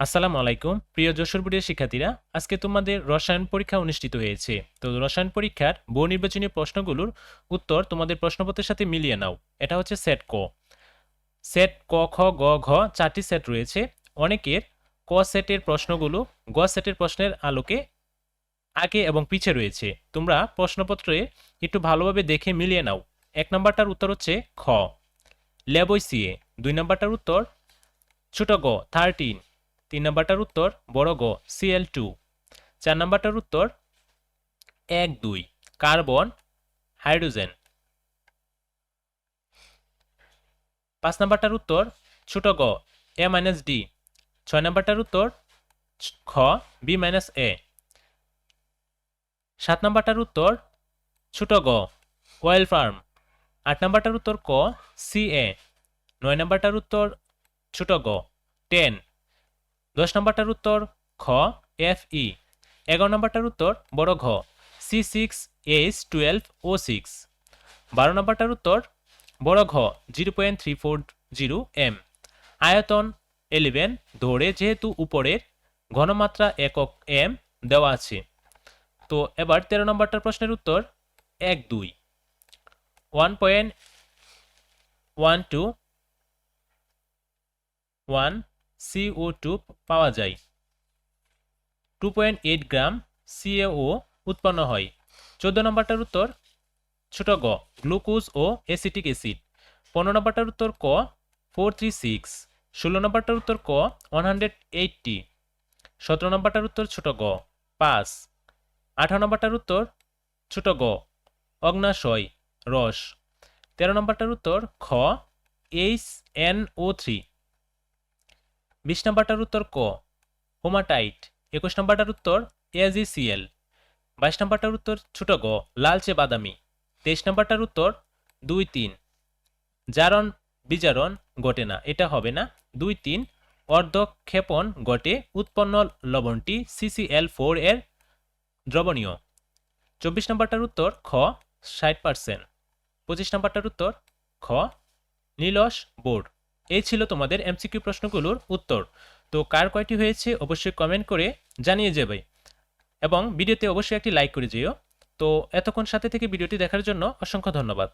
আসসালামু আলাইকুম, প্রিয় যশোরপুরের শিক্ষার্থীরা, আজকে তোমাদের রসায়ন পরীক্ষা অনুষ্ঠিত হয়েছে। তো রসায়ন পরীক্ষার বহু নির্বাচনী প্রশ্নগুলোর উত্তর তোমাদের প্রশ্নপত্রের সাথে মিলিয়ে নাও। এটা হচ্ছে সেট ক। সেট ক, খ, গ, ঘ চারটি সেট রয়েছে। অনেকের ক সেটের প্রশ্নগুলো গ সেটের প্রশ্নের আলোকে আগে এবং পিছে রয়েছে। তোমরা প্রশ্নপত্রে একটু ভালোভাবে দেখে মিলিয়ে নাও। এক নম্বরটার উত্তর হচ্ছে খ। লেবইসিএ দুই নম্বরটার উত্তর ছোট গ থার্টিন তিন নম্বরটার উত্তর বড় গ সিএল টু চার নম্বরটার উত্তর এক দুই, কার্বন, হাইড্রোজেন। পাঁচ নম্বরটার উত্তর ছোট গ এ মাইনাস ডি ছয় নম্বরটার উত্তর খ বি মাইনাস এ সাত নম্বরটার উত্তর ছোট গ ওয়েল ফার্ম আট নম্বরটার উত্তর ক সি এ নয় নম্বরটার উত্তর ছোট গ টেন দশ নম্বরটার উত্তর খ এফ ই এগারো নম্বরটার উত্তর বড় ঘ C six H twelve O six বারো নম্বরটার উত্তর বড় ঘ zero point three four zero M আয়তন এলেভেন ধরে যেহেতু উপরের, ঘনমাত্রা একক এম দেওয়া আছে। তো এবার তেরো নম্বরটার প্রশ্নের উত্তর এক, দুই। One point one two one CO two পাওয়া যায়। Two point eight gram CaO উৎপন্ন হয়। চোদ্দ নম্বরটার উত্তর ছোট গ, গ্লুকোজ ও অ্যাসিটিক অ্যাসিড। পনেরো নম্বরটার উত্তর ক ফোর থ্রি সিক্স ষোলো নম্বরটার উত্তর ক ওয়ান হান্ড্রেড এইটটি সতেরো নম্বরটার উত্তর ছোট গ, পাঁচ। আঠারো নম্বরটার উত্তর ছোট গ, অগ্নাশয়, রস। তেরো নম্বরটার উত্তর খ এইচ এন ও থ্রি বিশ নম্বরটার উত্তর ক? হোমাটাইট একুশ নম্বরটার উত্তর এজিসিএল বাইশ নম্বরটার উত্তর ছোট গ, লালচে বাদামি, তেইশ নম্বরটার উত্তর দুই তিন। জারণ, বিজারণ ঘটে না, এটা হবে না। দুই তিন, অর্ধক্ষেপণ ঘটে, উৎপন্ন লবণটি সিসিএল ফোর এর দ্রবণীয়। চব্বিশ নম্বরটার উত্তর খ, ষাট পার্সেন্ট পঁচিশ নম্বরটার উত্তর খ, নীলস বোর্ড এই ছিল তোমাদের এমসিকিউ প্রশ্নগুলোর উত্তর। তো কার কয়টি হয়েছে অবশ্যই কমেন্ট করে জানিয়ে যাবে। এবং ভিডিওতে অবশ্যই একটি লাইক করে যেও। তো এতক্ষণ সাথে থেকে ভিডিওটি দেখার জন্য অসংখ্য ধন্যবাদ।